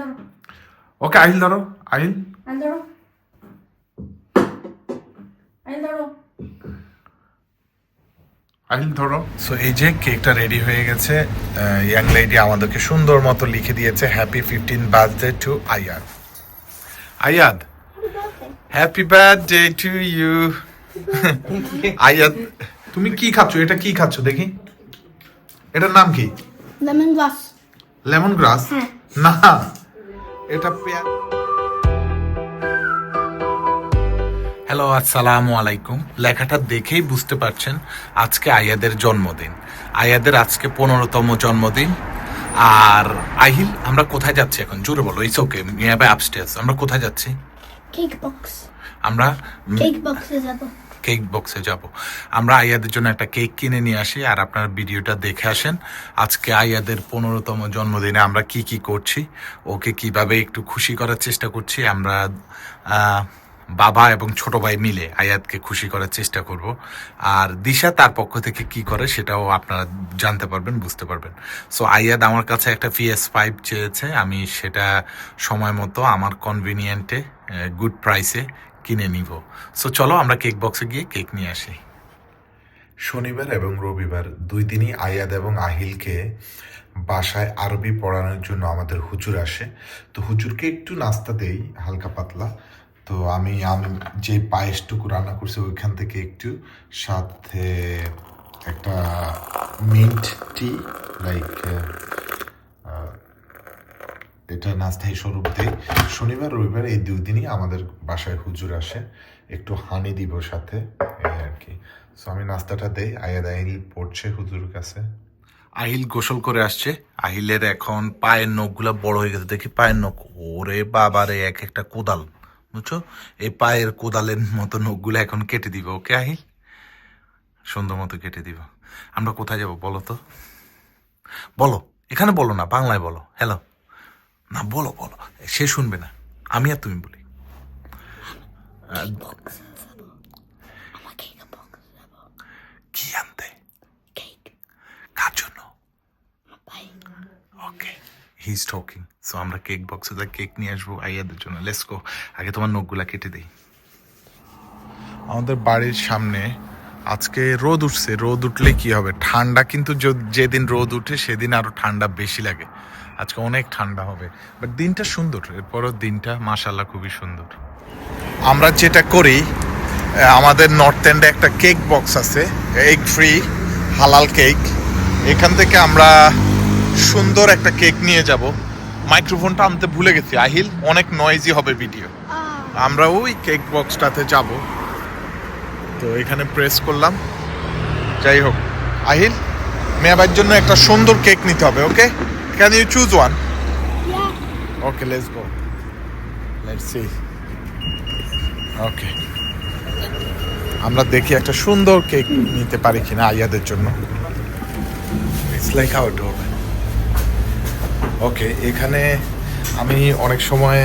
ধরো। ওকে আহিল ধরো আহিল। আইল ধরো। আইল ধরো। আহিল ধরো। সো এই যে কেকটা রেডি হয়ে গেছে ইয়াং লেডি আমাদেরকে সুন্দর মতো লিখে দিয়েছে happy fifteen birthday to Ayad Ayad happy birthday to you Ayad তুমি কি খাচ্ছ? এটা কি খাচ্ছ দেখি? এটার নাম কি? Lemon glass lemon grass. না। এটা পেঁয়াজ হ্যালো আসসালামু আলাইকুম। লেখাটা দেখেই বুঝতে পারছেন আজকে আয়াদের জন্মদিন। আয়াদের আজকে পনেরোতম জন্মদিন। আর আহিল আমরা কোথায় যাচ্ছি এখন? জোরে বলো ইটস ওকে আপস্টেয়ার্স আমরা কোথায় যাচ্ছি? কেক বক্স আমরা কেক বক্সে যাব। কেক বক্সে যাব। আমরা আয়াদের জন্য একটা কেক কিনে নিয়ে আসি আর আপনারা ভিডিওটা দেখে আসেন। আজকে আয়াদের পনেরোতম জন্মদিনে আমরা কি কি করছি, ওকে কীভাবে একটু খুশি করার চেষ্টা করছি, আমরা বাবা এবং ছোট ভাই মিলে আয়াতকে খুশি করার চেষ্টা করব। আর দিশা তার পক্ষ থেকে কি করে সেটাও আপনারা জানতে পারবেন, বুঝতে পারবেন। সো আয়াদ আমার কাছে একটা পিএস ফাইভ চেয়েছে, আমি সেটা সময় মতো আমার কনভিনিয়েন্টে গুড প্রাইসে কিনে নিব। সো চলো আমরা কেক বক্সে গিয়ে কেক নিয়ে আসি। শনিবার এবং রবিবার দুই দিনই আয়াদ এবং আহিলকে বাসায় আরবি পড়ানোর জন্য আমাদের হুজুর আসে। তো হুজুরকে একটু নাস্তা দেই, হালকা পাতলা। তো আমি আমি যে পায়েসটুকু রান্না করছি, ওইখান থেকে একটু সাথে একটা মিন্ট টি লাইক এটা নাস্তায় স্বরূপ দেই। শনিবার, রবিবার এই দুই দিনই আমাদের বাসায় হুজুর আসে। একটু হানি দিব সাথে আর কি। সো আমি নাস্তাটা দেই, আয়াদ আহিল পড়ছে হুজুর কাছে। আহিল গোসল করে আসছে। আহিলের এখন পায়ের নখগুলো বড় হয়ে গেছে। দেখি পায়ের নখ। ওরে বাবারে এক একটা কোদাল। বুঝছ? এই পায়ের কোদালের মতো নখগুলো এখন কেটে দিব। ওকে আহিল? সুন্দর মতো কেটে দিব। আমরা কোথায় যাব বলো তো? বলো, এখানে বলো না, বাংলায় বলো। হ্যালো না বলো বলো। সে শুনবে না। আমি আর তুমি বলি। কি আনতে? কার জন্য? Okay he is talking so আমরা কেক বক্সে যা কেক নিয়ে আসব আইয়াদের জন্য। লেটস গো আগে তোমার নখগুলা কেটে দেই। আমাদের বাড়ির সামনে আজকে রোদ উঠছে। রোদ উঠলে কি হবে? ঠান্ডা কিন্তু যেদিন রোদ উঠে সেদিন আরও ঠান্ডা বেশি লাগে। আজকে অনেক ঠান্ডা হবে। বাট দিনটা সুন্দর এরপরও দিনটা মাশাল্লাহ খুবই সুন্দর। আমরা যেটা করি আমাদের নর্থ এন্ডে একটা কেক বক্স আছে এগ ফ্রি হালাল কেক এখান থেকে আমরা সুন্দর একটা কেক নিয়ে যাব। মাইক্রোফোনটা আনতে ভুলে গেছি আহিল অনেক নয়েজি হবে ভিডিও আমরা ওই কেক বক্সটাতে যাব। তো এখানে প্রেস করলাম। যাই হোক আহিল মেয়াবার জন্য একটা সুন্দর কেক নিতে হবে okay can you choose one okay let's go let's see okay আমরা দেখি একটা সুন্দর কেক নিতে পারি কিনা আইয়াদের জন্য। ইটস লাইক হবে ওকে এখানে আমি অনেক সময়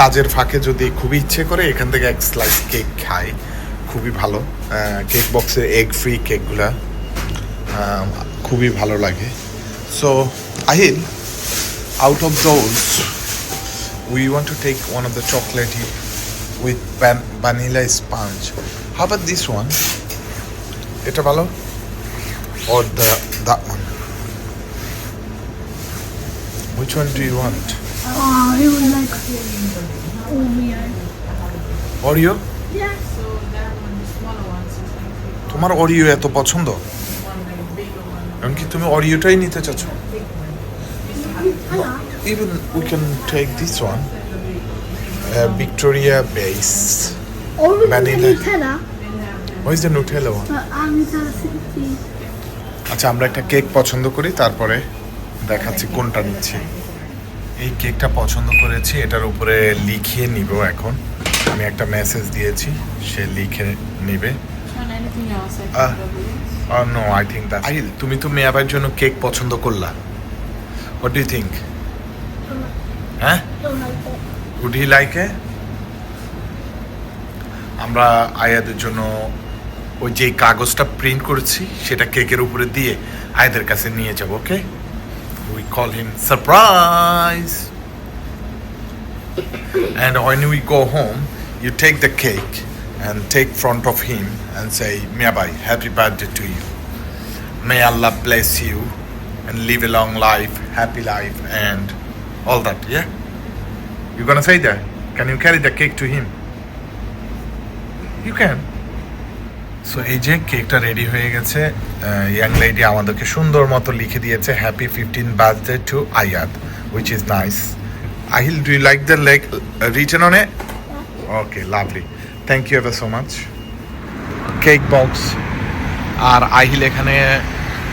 কাজের ফাঁকে যদি খুবই ইচ্ছে করে এখান থেকে এক স্লাইস কেক খাই। খুবই ভালো। কেক বক্সে এগ ফ্রি কেকগুলা খুবই ভালো লাগে। So Ahil out of those we want to take one of the chocolatey with van- vanilla sponge how about this one এটা ভালো or the that one which one do you want Oh, he was like Oreo. Oreo Yeah. So that one, the smaller ones, is like তোমার Oreo এত পছন্দ one one. এমনকি তুমি অরিওটাই নিতে চাচ্ছ. Even we can take this one uh, Victoria base Oreo Vanilla. is Nutella, what is the Nutella one but I'm Nutella 60. আচ্ছা আমরা একটা কেক পছন্দ করি তারপরে দেখাচ্ছি কোনটা নিচ্ছি এই কেকটা পছন্দ করেছি এটার উপরে লিখিয়ে নিব এখন আমি একটা মেসেজ দিয়েছি সে লিখে নিবে Ah. uh, no I think that তুমি তো মেয়াবার জন্য কেক পছন্দ করলা What do you think? হ্যাঁ উড হি লাইক আমরা আয়াদের জন্য ওই যে কাগজটা প্রিন্ট করেছি সেটা কেকের উপরে দিয়ে আয়াদের কাছে নিয়ে যাব okay we call him surprise and when we go home you take the cake and take front of him and say Mia by happy birthday to you may Allah bless you and live a long life happy life and all that yeah? You gonna say that. Can you carry the cake to him? You can. So এই যে কেকটা ready হয়ে গেছে young lady আমাদেরকে সুন্দর মতো লিখে দিয়েছে happy fifteen birthday to Ayad which is nice Ahil do like the lake written on a okay lovely thank you ever so much cake box আর আহিল এখানে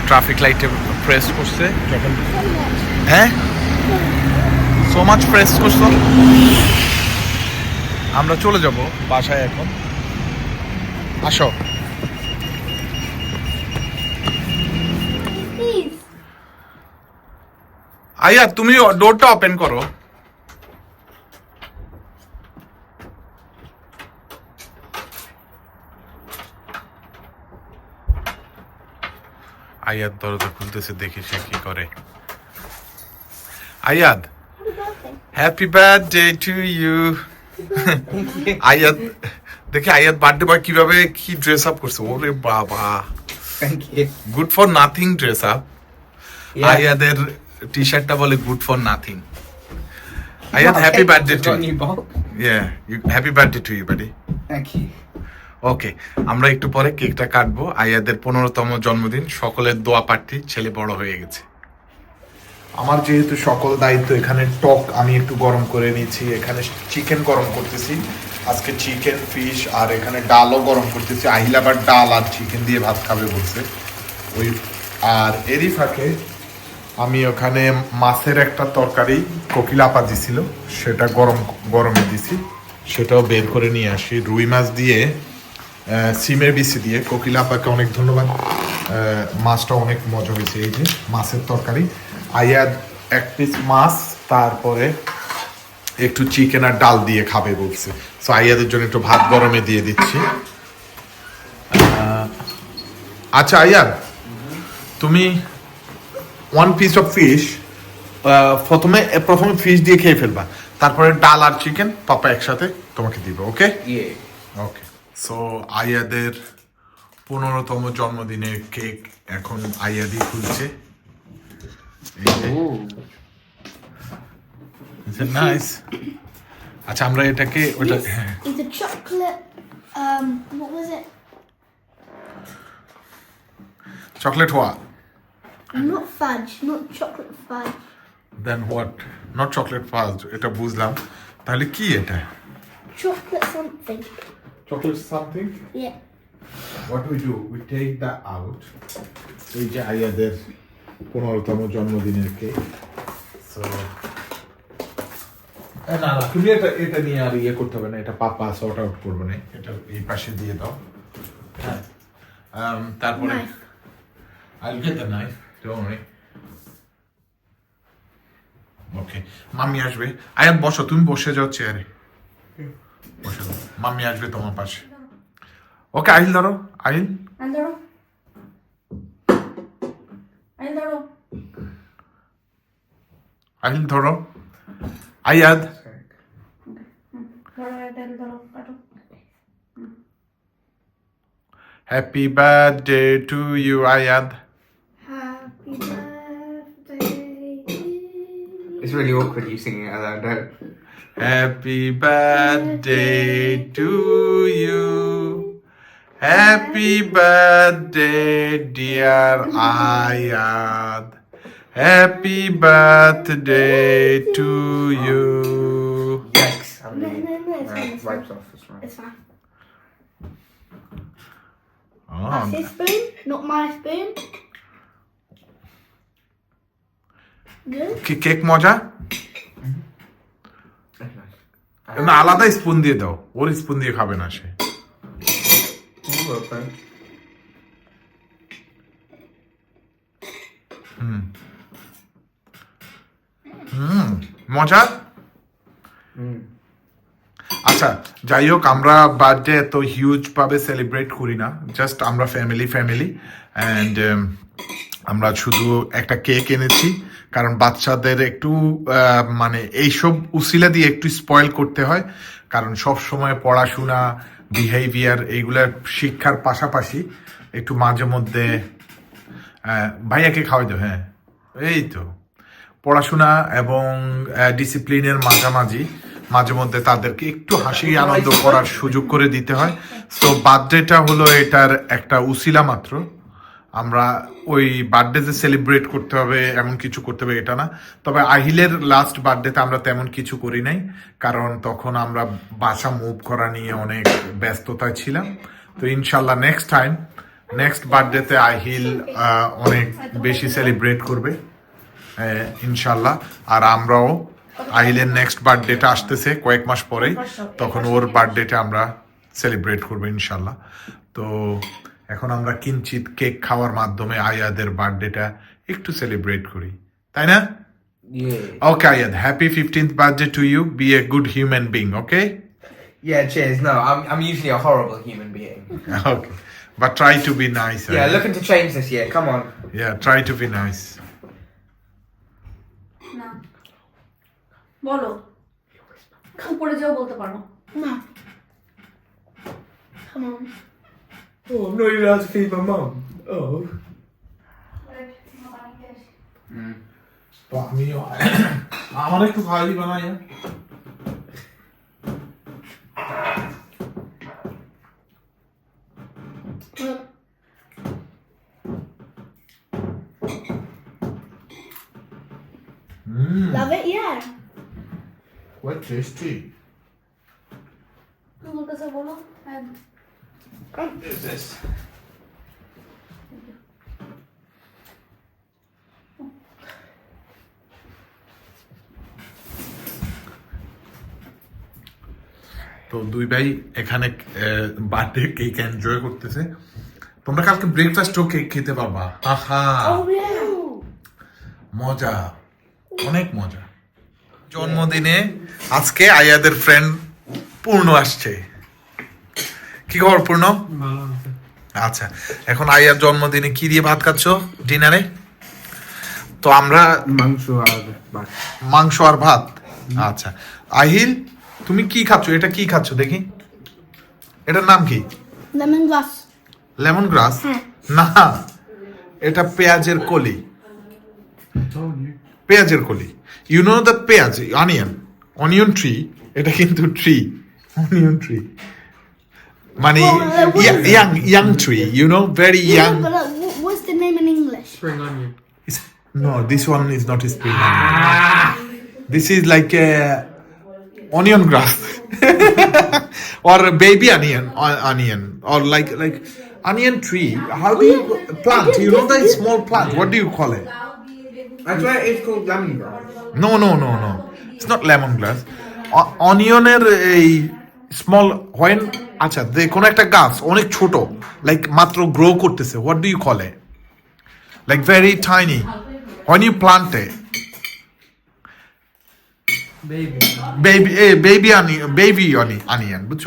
ট্রাফিক লাইটে প্রেস করছে। যখন হ্যাঁ? সো মাচ প্রেস করছ? আমরা চলে যাব বাসায় এখন। আসো। আইয়া আয়া তুমি ডোরটা ওপেন করো। আয়াদ দরজা খুলতেছে দেখি সে কি করে Ayad happy birthday to you Ayad দেখি আয়াদ বার্থডে বয় কীভাবে কি ড্রেস আপ করছে ওরে বাবা good for nothing dress up. আয়াদের T শার্টটা বলে good for nothing Ayad happy birthday. To. Yeah happy birthday to you buddy Thank you. Okay আমরা একটু পরে কেকটা কাটবো। আয়াদের পনেরোতম জন্মদিন, সকলের দোয়া প্রার্থী ছেলে বড় হয়ে গেছে। আমার যেহেতু সকল দায়িত্ব এখানে টক, আমি একটু গরম করে নিয়েছি এখানে চিকেন গরম করতেছি। আজকে চিকেন ফিশ আর এখানে ডালও গরম করতেছি। আহিল আবার ডাল আর চিকেন দিয়ে ভাত খাবে বলছে। ওই, আর এরই ফাঁকে আমি ওখানে মাছের একটা তরকারি কোকিলাপা দিছিল। সেটা গরম, গরমে দিছি। সেটাও বের করে নিয়ে আসি। রুই মাছ দিয়ে সিমের বিচি দিয়ে কোকিলা আপাকে অনেক ধন্যবাদ। মাছটা অনেক মজা হয়েছে এই যে মাছের তরকারি। আয়াদ এক পিস মাছ তারপরে একটু চিকেন আর ডাল দিয়ে খাবে বলছে। সো আয়াদের জন্য একটু ভাত গরমে দিয়ে দিচ্ছি। আচ্ছা আয়াদ তুমি ওয়ান পিস অফ ফিশ প্রথমে প্রথমে ফিশ দিয়ে খেয়ে ফেলবা। তারপরে ডাল আর চিকেন পাপা একসাথে তোমাকে দিব ওকে ওকে সো আয়াদের পনেরোতম জন্মদিনের কেক এখন আয়াদি খুলছে নাইস আচ্ছা আমরা এটাকে ওটা হ্যাঁ is a chocolate. Um, what was it? Chocolate হওয়া Not fudge. Not chocolate fudge. Then what not chocolate fast এটা বুঝলাম তাহলে কি এটা Chocolate something. Chocolate something Yeah. what we do we take that out. এই যে আয়াদের পনেরোতম জন্মদিনের কেক সো না না তুমি এটা এটা নিয়ে আর ইয়ে করতে হবে না এটা পাপা সর্ট আউট করবে না এটা এই পাশে দিয়ে দাও। হ্যাঁ। Um, তারপরে. I'll get the knife don't worry. Okay mummy আসবে। আয়াত বসো তুমি বসে যাও চেয়ারে মাম্মি আসবে তোমার পাশে ওকে আহিল ধরো আহিল Andro. Andro. আহিল ধরো Ayad happy birthday to you Ayad Happy birthday. It's really awkward you singing it aloud, though. Happy birthday to you. Happy birthday, dear Ayad. Happy birthday to you. Yikes. I mean, no, no, no, it's fine. It's fine. It's fine. Oh. That's his spoon, not my spoon. Good. Cake, cake, Moja. না আলাদা spoon দিয়ে দাও। ওর spoon দিয়ে খাবে না সে। well done. মজা? আচ্ছা যাই হোক আমরা বার্থডে এত হিউজ ভাবে সেলিব্রেট করি না। জাস্ট আমরা ফ্যামিলি ফ্যামিলি অ্যান্ড আমরা শুধু একটা কেক এনেছি কারণ বাচ্চাদের একটু মানে এইসব উসিলা দিয়ে একটু স্পয়েল করতে হয় কারণ সব সময় পড়াশোনা বিহেভিয়ার এইগুলার শিক্ষার পাশাপাশি একটু মাঝে মধ্যে ভাইয়াকে খাওয়াই তো হ্যাঁ। এই তো। পড়াশোনা এবং ডিসিপ্লিনের মাঝামাঝি মাঝে মধ্যে তাদেরকে একটু হাসি আনন্দ করার সুযোগ করে দিতে হয়। সো বার্থডেটা হলো এটার একটা উসিলা মাত্র। আমরা ওই বার্থডে যে সেলিব্রেট করতে হবে, এমন কিছু করতে হবে, এটা না। তবে আহিলের লাস্ট বার্থডেতে আমরা তেমন কিছু করি নাই, কারণ তখন আমরা বাসা মুভ করা নিয়ে অনেক ব্যস্ততায় ছিলাম। তো ইনশাল্লাহ নেক্সট টাইম নেক্সট বার্থডেতে আহিল অনেক বেশি সেলিব্রেট করবে। ইনশাল্লাহ আর আমরাও আহিলের নেক্সট বার্থডেটা আসতেছে কয়েক মাস পরেই, তখন ওর বার্থডেটা আমরা সেলিব্রেট করব ইনশাল্লাহ তো এখন আমরা কিঞ্চিত কেক খাওয়ার মাধ্যমে আয়াদের বার্থডেটা একটু সেলিব্রেট করি তাই না okay Ayad happy fifteenth birthday to you be a good human being okay Yeah, cheers. No, I'm, I'm usually a horrible human being. Okay but try to be nice Yeah, looking to change this year. Come on. Yeah, try to be nice. না বলো উপরে যাও বলতে পারো না. Oh, I'm not even allowed to feed my mum. Oh. আমার একটু খাওয়া দিবা না Love it? Yeah. What tasty. তোমার কাছে বলো হ্যাঁ What is this? তো দুই ভাই এখানে বার্থডে কেক এনজয় করতেছে। তোমরা কালকে ব্রেকফাস্টও কেক খেতে পারবা আহা! Oh মজা। অনেক মজা। জন্মদিনে আজকে আয়াদের ফ্রেন্ড পূর্ণ আসছে। কি খবর পূর্ণ? আচ্ছা এখন আয়ার জন্মদিনে কি দিয়ে ভাত খাচ্ছ ডিনারে? তো আমরা মাংস আর মাংস আর ভাত? আচ্ছা আহিল তুমি কি খাচ্ছ? এটা কি খাচ্ছ দেখি? এটার নাম কি? Lemon glass lemon grass. না এটা পেঁয়াজের কলি। পেঁয়াজের কলি। ইউ নো দ্য পেঁয়াজ অনিয়ন অনিয়ন ট্রি এটা কিন্তু tree onion tree Money, well, yeah, young, young tree, you know, very young. Yeah, what's the name in English? Spring onion. It's, no, this one is not a spring ah! onion. This is like a onion grass or a baby onion, onion, or like like onion tree. How do you plant? You know that small plant. What do you call it? That's why it's called lemongrass. No, no, no, no. It's not lemongrass. O- onion eh, small when আচ্ছা they কোনো একটা গাছ অনেক ছোট like মাত্র grow করতেছে what do you call a like very tiny when you plant a baby a baby onion baby onion বুঝছ?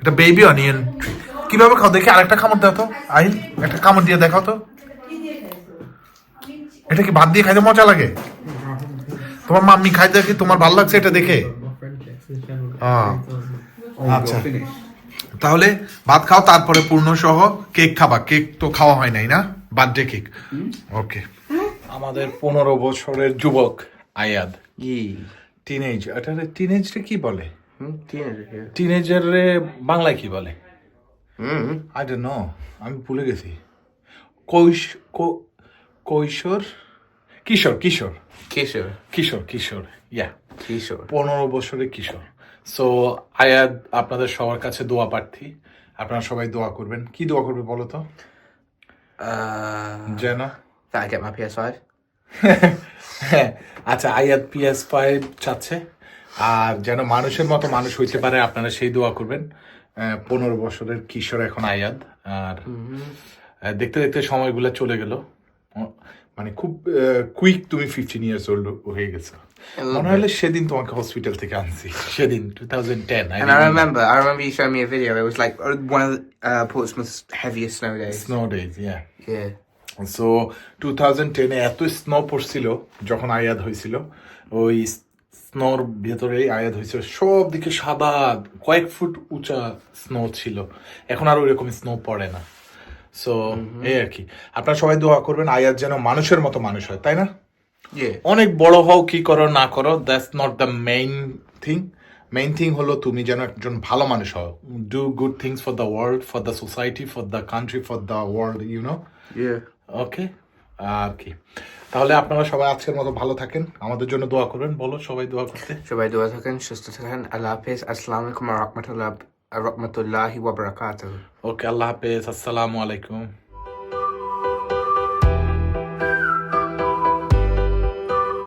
এটা বেবি অনিয়ন ট্রি কীভাবে খাও? দেখি আরেকটা কামড় দাও তো আহিল একটা কামড় দিয়ে দেখাও তো। এটা কি ভাত দিয়ে খাইতে মজা লাগে? তোমার মাম্মি খাইতে কি তোমার ভালো লাগছে এটা দেখে? My আচ্ছা। you're finished. তাহলে ভাত খাও তারপরে পূর্ণ সহ কেক খাবা কেক তো খাওয়া হয় নাই না বার্থডে কেক ওকে আমাদের পনেরো বছরের যুবক আয়াদ. টিনেজ এটা টিনেজটা কি বলে Hmm? টিনেজার বাংলায় কি বলে. আই ডোন্ট নো আমি ভুলে গেছি কৈশ কৈশোর কিশোর কিশোর Kishore. কিশোর কিশোর ইয়া Kishore. পনেরো বছরের কিশোর সো আয়াদ আপনাদের সবার কাছে দোয়া প্রার্থী। আপনারা সবাই দোয়া করবেন। কি দোয়া করবে বলো তো? যেন that I get my PS5. আচ্ছা আয়াত পিএস ফাইভ চাচ্ছে। আর যেন মানুষের মতো মানুষ হইতে পারে আপনারা সেই দোয়া করবেন। পনেরো বছরের কিশোর এখন আয়াদ আর দেখতে দেখতে সময়গুলো চলে গেল। মানে খুব কুইক তুমি ফিফটিন ইয়ার্স ওল্ড হয়ে গেছো। মনে হলে সেদিন তোমাকে হসপিটাল থেকে আনছি সেদিন two thousand ten And I remember, I remember you showing me a video. It was like uh, one of the, uh, Portsmouth's heaviest snow days. Snow days yeah Yeah. So two thousand টেনে এত snow পড়ছিল যখন আয়াদ হয়েছিল ওই স্নোর ভেতরেই আয়াদ হয়েছিল সব দিকে সাদা কয়েক ফুট উঁচা স্নো ছিল এখন আর ওইরকম স্নো পড়ে না সো এই আর কি আপনারা সবাই দোয়া করবেন আয়াত যেন মানুষের মতো মানুষ হয় তাই না. অনেক বড় হও কি করো না করো that's not the main thing main thing হলো তুমি যেন একজন ভালো মানুষ হও। Do good things for the world for the society for the country for the world you know. Okay আর কি? তাহলে আপনারা সবাই আজকের মতো ভালো থাকেন। আমাদের জন্য দোয়া করবেন। বলো সবাই দোয়া করতে। সবাই দোয়া থাকেন সুস্থ থাকেন। আল্লাহ হাফেজ। আসসালামু আলাইকুম রহমতুল্লাহ রহমতুল্লাহি ওয়া বারাকাতুহু। ওকে আল্লাহ হাফেজ। আসসালামু আলাইকুম।